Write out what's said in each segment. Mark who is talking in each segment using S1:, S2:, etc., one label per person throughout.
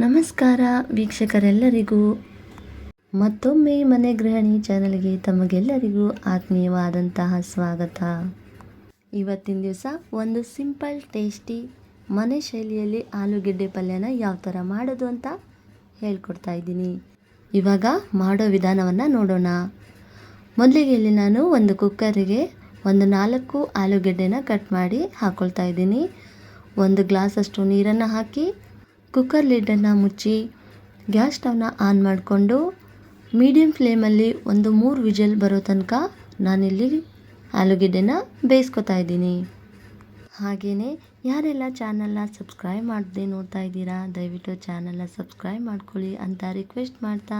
S1: ನಮಸ್ಕಾರ ವೀಕ್ಷಕರೆಲ್ಲರಿಗೂ. ಮತ್ತೊಮ್ಮೆ ಮನೆ ಗೃಹಿಣಿ ಚಾನಲ್ಗೆ ತಮಗೆಲ್ಲರಿಗೂ ಆತ್ಮೀಯವಾದಂತಹ ಸ್ವಾಗತ. ಇವತ್ತಿನ ದಿವಸ ಒಂದು ಸಿಂಪಲ್, ಟೇಸ್ಟಿ ಮನೆ ಶೈಲಿಯಲ್ಲಿ ಆಲೂಗೆಡ್ಡೆ ಪಲ್ಯನ ಯಾವ ಥರ ಮಾಡೋದು ಅಂತ ಹೇಳ್ಕೊಡ್ತಾ ಇದ್ದೀನಿ. ಇವಾಗ ಮಾಡೋ ವಿಧಾನವನ್ನು ನೋಡೋಣ. ಮೊದಲಿಗೆ ಇಲ್ಲಿ ನಾನು ಒಂದು ಕುಕ್ಕರಿಗೆ ಒಂದು ನಾಲ್ಕು ಆಲೂಗೆಡ್ಡೆನ ಕಟ್ ಮಾಡಿ ಹಾಕ್ಕೊಳ್ತಾ ಇದ್ದೀನಿ. ಒಂದು ಗ್ಲಾಸಷ್ಟು ನೀರನ್ನು ಹಾಕಿ ಕುಕ್ಕರ್ ಲಿಡ್ಡನ್ನು ಮುಚ್ಚಿ ಗ್ಯಾಸ್ ಸ್ಟವ್ನ ಆನ್ ಮಾಡಿಕೊಂಡು ಮೀಡಿಯಮ್ ಫ್ಲೇಮಲ್ಲಿ ಒಂದು ಮೂರು ವಿಜಲ್ ಬರೋ ತನಕ ನಾನಿಲ್ಲಿ ಆಲೂಗೆಡ್ಡೆನ ಬೇಯಿಸ್ಕೊತಾ ಇದ್ದೀನಿ. ಹಾಗೆಯೇ ಯಾರೆಲ್ಲ ಚಾನಲ್ನ ಸಬ್ಸ್ಕ್ರೈಬ್ ಮಾಡದೆ ನೋಡ್ತಾ ಇದ್ದೀರಾ, ದಯವಿಟ್ಟು ಚಾನಲ್ನ ಸಬ್ಸ್ಕ್ರೈಬ್ ಮಾಡ್ಕೊಳ್ಳಿ ಅಂತ ರಿಕ್ವೆಸ್ಟ್ ಮಾಡ್ತಾ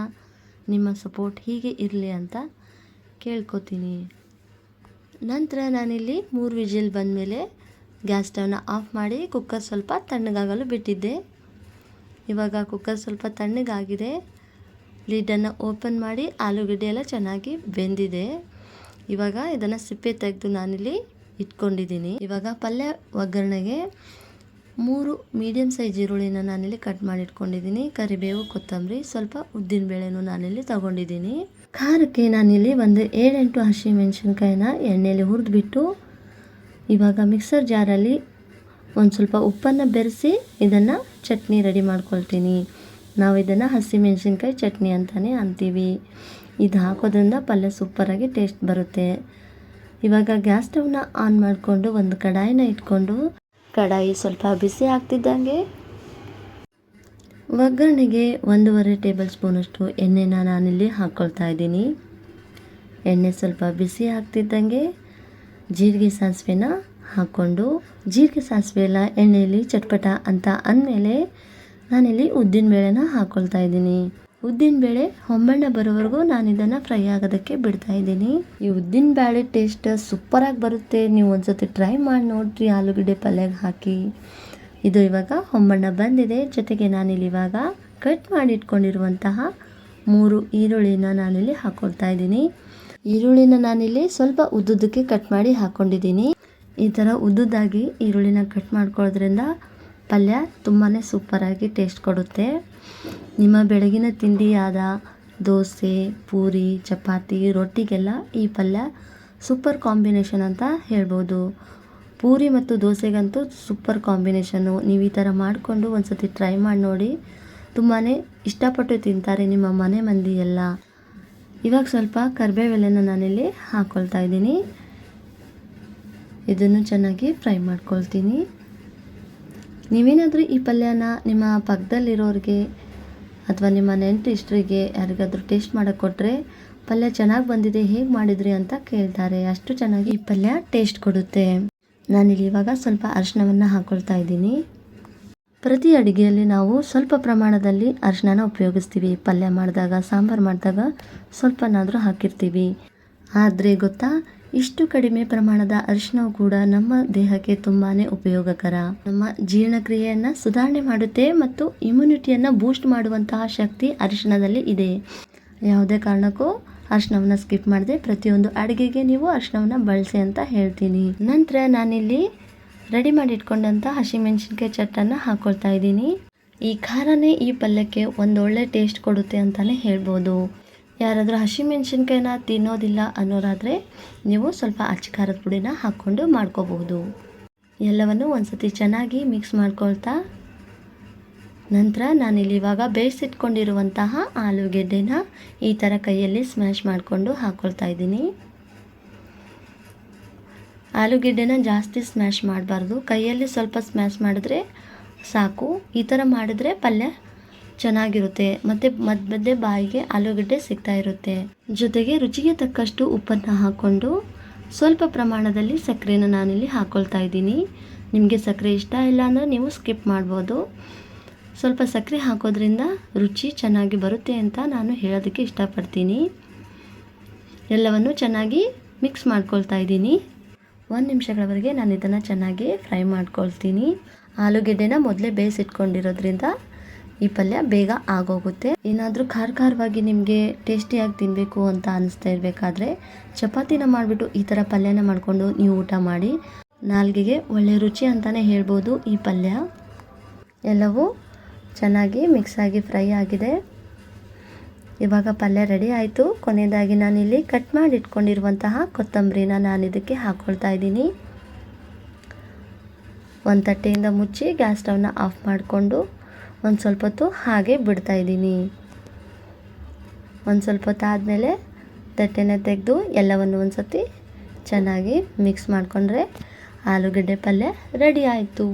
S1: ನಿಮ್ಮ ಸಪೋರ್ಟ್ ಹೀಗೆ ಇರಲಿ ಅಂತ ಕೇಳ್ಕೊತೀನಿ. ನಂತರ ನಾನಿಲ್ಲಿ ಮೂರು ವಿಜಿಲ್ ಬಂದಮೇಲೆ ಗ್ಯಾಸ್ ಸ್ಟವ್ನ ಆಫ್ ಮಾಡಿ ಕುಕ್ಕರ್ ಸ್ವಲ್ಪ ತಣ್ಣಗಾಗಲು ಬಿಟ್ಟಿದ್ದೆ. ಇವಾಗ ಕುಕ್ಕರ್ ಸ್ವಲ್ಪ ತಣ್ಣಗಾಗಿದೆ. ಲಿಡನ್ನು ಓಪನ್ ಮಾಡಿ ಆಲೂಗಡ್ಡೆ ಎಲ್ಲ ಚೆನ್ನಾಗಿ ಬೆಂದಿದೆ. ಇವಾಗ ಇದನ್ನು ಸಿಪ್ಪೆ ತೆಗೆದು ನಾನಿಲ್ಲಿ ಇಟ್ಕೊಂಡಿದ್ದೀನಿ. ಇವಾಗ ಪಲ್ಯ ಒಗ್ಗರಣೆಗೆ ಮೂರು ಮೀಡಿಯಮ್ ಸೈಜ್ ಈರುಳ್ಳಿನ ನಾನಿಲ್ಲಿ ಕಟ್ ಮಾಡಿ ಇಟ್ಕೊಂಡಿದ್ದೀನಿ. ಕರಿಬೇವು, ಕೊತ್ತಂಬರಿ, ಸ್ವಲ್ಪ ಉದ್ದಿನಬೇಳೆನೂ ನಾನಿಲ್ಲಿ ತಗೊಂಡಿದ್ದೀನಿ. ಖಾರಕ್ಕೆ ನಾನಿಲ್ಲಿ ಒಂದು ಏಳೆಂಟು ಹಸಿ ಮೆಣಸಿನ್ಕಾಯಿನ ಎಣ್ಣೆಯಲ್ಲಿ ಹುರಿದ್ಬಿಟ್ಟು ಇವಾಗ ಮಿಕ್ಸರ್ ಜಾರಲ್ಲಿ ಒಂದು ಸ್ವಲ್ಪ ಉಪ್ಪನ್ನು ಬೆರೆಸಿ ಇದನ್ನು ಚಟ್ನಿ ರೆಡಿ ಮಾಡ್ಕೊಳ್ತೀನಿ. ನಾವು ಇದನ್ನು ಹಸಿಮೆಣಸಿನ್ಕಾಯಿ ಚಟ್ನಿ ಅಂತಲೇ ಅಂತೀವಿ. ಇದು ಹಾಕೋದ್ರಿಂದ ಪಲ್ಯ ಸೂಪರಾಗಿ ಟೇಸ್ಟ್ ಬರುತ್ತೆ. ಇವಾಗ ಗ್ಯಾಸ್ ಸ್ಟವ್ನ ಆನ್ ಮಾಡಿಕೊಂಡು ಒಂದು ಕಡಾಯಿನ ಇಟ್ಕೊಂಡು ಕಡಾಯಿ ಸ್ವಲ್ಪ ಬಿಸಿ ಆಗ್ತಿದ್ದಂಗೆ ಒಗ್ಗರಣೆಗೆ ಒಂದೂವರೆ ಟೇಬಲ್ ಸ್ಪೂನಷ್ಟು ಎಣ್ಣೆನ ನಾನಿಲ್ಲಿ ಹಾಕ್ಕೊಳ್ತಾ ಇದ್ದೀನಿ. ಎಣ್ಣೆ ಸ್ವಲ್ಪ ಬಿಸಿ ಆಗ್ತಿದ್ದಂಗೆ ಜೀರಿಗೆ ಸಾಸಿವೆನ ಹಾಕ್ಕೊಂಡು ಜೀರಿಗೆ ಸಾಸಿವೆ ಎಲ್ಲ ಎಣ್ಣೆಯಲ್ಲಿ ಚಟ್ಪಟ ಅಂತ ಅಂದಮೇಲೆ ನಾನಿಲ್ಲಿ ಉದ್ದಿನಬೇಳೆನ ಹಾಕ್ಕೊಳ್ತಾ ಇದ್ದೀನಿ. ಉದ್ದಿನಬೇಳೆ ಹೊಂಬಣ್ಣ ಬರೋವರೆಗೂ ನಾನು ಇದನ್ನು ಫ್ರೈ ಆಗೋದಕ್ಕೆ ಬಿಡ್ತಾ ಇದ್ದೀನಿ. ಈ ಉದ್ದಿನಬೇಳೆ ಟೇಸ್ಟ್ ಸೂಪರಾಗಿ ಬರುತ್ತೆ. ನೀವು ಒಂದ್ಸತಿ ಟ್ರೈ ಮಾಡಿ ನೋಡ್ರಿ, ಆಲೂಗಡ್ಡೆ ಪಲ್ಯಗೆ ಹಾಕಿ. ಇದು ಇವಾಗ ಹೊಂಬಣ್ಣ ಬಂದಿದೆ. ಜೊತೆಗೆ ನಾನಿಲ್ಲಿ ಇವಾಗ ಕಟ್ ಮಾಡಿ ಇಟ್ಕೊಂಡಿರುವಂತಹ ಮೂರು ಈರುಳ್ಳಿನ ನಾನಿಲ್ಲಿ ಹಾಕ್ಕೊಳ್ತಾ ಇದ್ದೀನಿ. ಈರುಳ್ಳಿನ ನಾನಿಲ್ಲಿ ಸ್ವಲ್ಪ ಉದ್ದುದಕ್ಕೆ ಕಟ್ ಮಾಡಿ ಹಾಕ್ಕೊಂಡಿದ್ದೀನಿ ಈ ಥರ ಉದ್ದುದಾಗಿ ಈರುಳ್ಳಿನ ಕಟ್ ಮಾಡ್ಕೊಳ್ಳೋದ್ರಿಂದ ಪಲ್ಯ ತುಂಬಾ ಸೂಪರಾಗಿ ಟೇಸ್ಟ್ ಕೊಡುತ್ತೆ. ನಿಮ್ಮ ಬೆಳಗಿನ ತಿಂಡಿಯಾದ ದೋಸೆ, ಪೂರಿ, ಚಪಾತಿ, ರೊಟ್ಟಿಗೆಲ್ಲ ಈ ಪಲ್ಯ ಸೂಪರ್ ಕಾಂಬಿನೇಷನ್ ಅಂತ ಹೇಳ್ಬೋದು. ಪೂರಿ ಮತ್ತು ದೋಸೆಗಂತೂ ಸೂಪರ್ ಕಾಂಬಿನೇಷನ್ನು ನೀವು ಈ ಥರ ಮಾಡಿಕೊಂಡು ಒಂದು ಸತಿ ಟ್ರೈ ಮಾಡಿ ನೋಡಿ. ತುಂಬಾ ಇಷ್ಟಪಟ್ಟು ತಿಂತಾರೆ ನಿಮ್ಮ ಮನೆ ಮಂದಿ ಎಲ್ಲ ಇವಾಗ ಸ್ವಲ್ಪ ಕರಿಬೇವೆಲೆನ ನಾನಿಲ್ಲಿ ಹಾಕ್ಕೊಳ್ತಾ ಇದ್ದೀನಿ. ಇದನ್ನು ಚೆನ್ನಾಗಿ ಫ್ರೈ ಮಾಡ್ಕೊಳ್ತೀನಿ. ನೀವೇನಾದರೂ ಈ ಪಲ್ಯನ ನಿಮ್ಮ ಪಕ್ಕದಲ್ಲಿರೋರಿಗೆ ಅಥವಾ ನಿಮ್ಮ ನೆಂಟು ಇಷ್ಟರಿಗೆ ಯಾರಿಗಾದರೂ ಟೇಸ್ಟ್ ಮಾಡೋಕ್ಕೆ ಕೊಟ್ಟರೆ ಪಲ್ಯ ಚೆನ್ನಾಗಿ ಬಂದಿದೆ, ಹೇಗೆ ಮಾಡಿದ್ರಿ ಅಂತ ಕೇಳ್ತಾರೆ. ಅಷ್ಟು ಚೆನ್ನಾಗಿ ಈ ಪಲ್ಯ ಟೇಸ್ಟ್ ಕೊಡುತ್ತೆ. ನಾನಿಲ್ಲಿ ಇವಾಗ ಸ್ವಲ್ಪ ಅರಿಶಿನವನ್ನು ಹಾಕ್ಕೊಳ್ತಾ ಇದ್ದೀನಿ. ಪ್ರತಿ ಅಡುಗೆಯಲ್ಲಿ ನಾವು ಸ್ವಲ್ಪ ಪ್ರಮಾಣದಲ್ಲಿ ಅರಿಶಿನ ಉಪಯೋಗಿಸ್ತೀವಿ. ಪಲ್ಯ ಮಾಡಿದಾಗ, ಸಾಂಬಾರು ಮಾಡಿದಾಗ ಸ್ವಲ್ಪನಾದರೂ ಹಾಕಿರ್ತೀವಿ. ಆದರೆ ಗೊತ್ತಾ? ಇಷ್ಟು ಕಡಿಮೆ ಪ್ರಮಾಣದ ಅರಿಶಿನವು ಕೂಡ ನಮ್ಮ ದೇಹಕ್ಕೆ ತುಂಬಾ ಉಪಯೋಗಕರ. ನಮ್ಮ ಜೀರ್ಣಕ್ರಿಯೆಯನ್ನು ಸುಧಾರಣೆ ಮಾಡುತ್ತೆ ಮತ್ತು ಇಮ್ಯುನಿಟಿಯನ್ನು ಬೂಸ್ಟ್ ಮಾಡುವಂತಹ ಶಕ್ತಿ ಅರಿಶಿನದಲ್ಲಿ ಇದೆ. ಯಾವುದೇ ಕಾರಣಕ್ಕೂ ಅರಿಶಿಣವನ್ನು ಸ್ಕಿಪ್ ಮಾಡದೆ ಪ್ರತಿಯೊಂದು ಅಡುಗೆಗೆ ನೀವು ಅರಿಶಿನವನ್ನು ಬಳಸಿ ಅಂತ ಹೇಳ್ತೀನಿ. ನಂತರ ನಾನಿಲ್ಲಿ ರೆಡಿ ಮಾಡಿ ಇಟ್ಕೊಂಡಂಥ ಹಸಿಮೆಣಸಿನ್ಕಾಯಿ ಚಟ್ಟನ್ನು ಹಾಕ್ಕೊಳ್ತಾ ಇದ್ದೀನಿ. ಈ ಖಾರನೇ ಈ ಪಲ್ಯಕ್ಕೆ ಒಂದೊಳ್ಳೆ ಟೇಸ್ಟ್ ಕೊಡುತ್ತೆ ಅಂತಲೇ ಹೇಳ್ಬೋದು. ಯಾರಾದರೂ ಹಸಿಮೆಣ್ಸಿನ್ಕಾಯಿನ ತಿನ್ನೋದಿಲ್ಲ ಅನ್ನೋರಾದರೆ ನೀವು ಸ್ವಲ್ಪ ಅಚ್ಚ ಖಾರದ ಪುಡಿನ ಹಾಕ್ಕೊಂಡು ಮಾಡ್ಕೋಬಹುದು. ಎಲ್ಲವನ್ನು ಒಂದ್ಸತಿ ಚೆನ್ನಾಗಿ ಮಿಕ್ಸ್ ಮಾಡ್ಕೊಳ್ತಾ ನಂತರ ನಾನಿಲ್ಲಿ ಇವಾಗ ಬೇಯಿಸಿಟ್ಕೊಂಡಿರುವಂತಹ ಆಲೂಗೆಡ್ಡೆನ ಈ ಥರ ಕೈಯಲ್ಲಿ ಸ್ಮ್ಯಾಶ್ ಮಾಡಿಕೊಂಡು ಹಾಕ್ಕೊಳ್ತಾ ಇದ್ದೀನಿ. ಆಲೂಗೆಡ್ಡೆನ ಜಾಸ್ತಿ ಸ್ಮ್ಯಾಶ್ ಮಾಡಬಾರ್ದು. ಕೈಯಲ್ಲಿ ಸ್ವಲ್ಪ ಸ್ಮ್ಯಾಶ್ ಮಾಡಿದ್ರೆ ಸಾಕು. ಈ ಥರ ಮಾಡಿದ್ರೆ ಪಲ್ಯ ಚೆನ್ನಾಗಿರುತ್ತೆ. ಮತ್ತು ಮಧ್ಯ ಮಧ್ಯೆ ಬಾಯಿಗೆ ಆಲೂಗಡ್ಡೆ ಸಿಗ್ತಾ ಇರುತ್ತೆ. ಜೊತೆಗೆ ರುಚಿಗೆ ತಕ್ಕಷ್ಟು ಉಪ್ಪನ್ನು ಹಾಕ್ಕೊಂಡು ಸ್ವಲ್ಪ ಪ್ರಮಾಣದಲ್ಲಿ ಸಕ್ಕರೆನ ನಾನಿಲ್ಲಿ ಹಾಕ್ಕೊಳ್ತಾ ಇದ್ದೀನಿ. ನಿಮಗೆ ಸಕ್ಕರೆ ಇಷ್ಟ ಇಲ್ಲ ಅಂದರೆ ನೀವು ಸ್ಕಿಪ್ ಮಾಡ್ಬೋದು. ಸ್ವಲ್ಪ ಸಕ್ಕರೆ ಹಾಕೋದ್ರಿಂದ ರುಚಿ ಚೆನ್ನಾಗಿ ಬರುತ್ತೆ ಅಂತ ನಾನು ಹೇಳೋದಕ್ಕೆ ಇಷ್ಟಪಡ್ತೀನಿ. ಎಲ್ಲವನ್ನು ಚೆನ್ನಾಗಿ ಮಿಕ್ಸ್ ಮಾಡ್ಕೊಳ್ತಾ ಇದ್ದೀನಿ. ಒಂದು ನಿಮಿಷಗಳವರೆಗೆ ನಾನು ಇದನ್ನು ಚೆನ್ನಾಗಿ ಫ್ರೈ ಮಾಡ್ಕೊಳ್ತೀನಿ. ಆಲೂಗೆಡ್ಡೆನ ಮೊದಲೇ ಬೇಯಿಸಿಟ್ಕೊಂಡಿರೋದ್ರಿಂದ ಈ ಪಲ್ಯ ಬೇಗ ಆಗೋಗುತ್ತೆ. ಏನಾದರೂ ಖಾರ ಖಾರವಾಗಿ ನಿಮಗೆ ಟೇಸ್ಟಿಯಾಗಿ ತಿನ್ನಬೇಕು ಅಂತ ಅನಿಸ್ತಾ ಇರಬೇಕಾದ್ರೆ ಚಪಾತಿನ ಮಾಡಿಬಿಟ್ಟು ಈ ಥರ ಪಲ್ಯನ ಮಾಡಿಕೊಂಡು ನೀವು ಊಟ ಮಾಡಿ. ನಾಲ್ಗೆಗೆ ಒಳ್ಳೆ ರುಚಿ ಅಂತಲೇ ಹೇಳ್ಬೋದು ಈ ಪಲ್ಯ. ಎಲ್ಲವೂ ಚೆನ್ನಾಗಿ ಮಿಕ್ಸ್ ಆಗಿ ಫ್ರೈ ಆಗಿದೆ. ಇವಾಗ ಪಲ್ಯ ರೆಡಿ ಆಯಿತು. ಕೊನೆಯದಾಗಿ ನಾನಿಲ್ಲಿ ಕಟ್ ಮಾಡಿ ಇಟ್ಕೊಂಡಿರುವಂತಹ ಕೊತ್ತಂಬರಿನ ನಾನು ಇದಕ್ಕೆ ಹಾಕ್ಕೊಳ್ತಾ ಇದ್ದೀನಿ. ಒಂದು ತಟ್ಟೆಯಿಂದ ಮುಚ್ಚಿ ಗ್ಯಾಸ್ ಸ್ಟವ್ನ ಆಫ್ ಮಾಡಿಕೊಂಡು ಒಂದು ಸ್ವಲ್ಪ ಹೊತ್ತು ಹಾಗೆ ಬಿಡ್ತಾ ಇದ್ದೀನಿ. ಒಂದು ಸ್ವಲ್ಪ ಹೊತ್ತು ಆದಮೇಲೆ ತಟ್ಟೆನ ತೆಗೆದು ಎಲ್ಲವನ್ನು ಒಂದು ಸತಿ ಚೆನ್ನಾಗಿ ಮಿಕ್ಸ್ ಮಾಡಿಕೊಂಡ್ರೆ ಆಲೂಗಡ್ಡೆ ಪಲ್ಯ ರೆಡಿ ಆಯಿತು.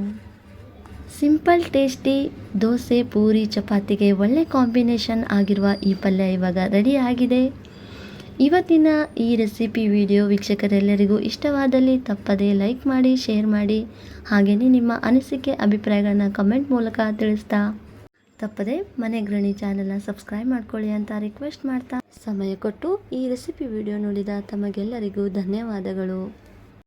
S1: ಸಿಂಪಲ್ ಟೇಸ್ಟಿ ದೋಸೆ, ಪೂರಿ, ಚಪಾತಿಗೆ ಒಳ್ಳೆ ಕಾಂಬಿನೇಷನ್ ಆಗಿರುವ ಈ ಪಲ್ಯ ಇವಾಗ ರೆಡಿ ಆಗಿದೆ. ಇವತ್ತಿನ ಈ ರೆಸಿಪಿ ವಿಡಿಯೋ ವೀಕ್ಷಕರೆಲ್ಲರಿಗೂ ಇಷ್ಟವಾದಲ್ಲಿ ತಪ್ಪದೇ ಲೈಕ್ ಮಾಡಿ, ಶೇರ್ ಮಾಡಿ ಹಾಗೆಯೇ ನಿಮ್ಮ ಅನಿಸಿಕೆ, ಅಭಿಪ್ರಾಯಗಳನ್ನು ಕಮೆಂಟ್ ಮೂಲಕ ತಿಳಿಸ್ತಾ ತಪ್ಪದೆ ಮನೆ ಗೃಹಿಣಿ ಚಾನೆಲ್ನ ಸಬ್ಸ್ಕ್ರೈಬ್ ಮಾಡ್ಕೊಳ್ಳಿ ಅಂತ ರಿಕ್ವೆಸ್ಟ್ ಮಾಡ್ತಾ ಸಮಯ ಕೊಟ್ಟು ಈ ರೆಸಿಪಿ ವಿಡಿಯೋ ನೋಡಿದ ತಮಗೆಲ್ಲರಿಗೂ ಧನ್ಯವಾದಗಳು.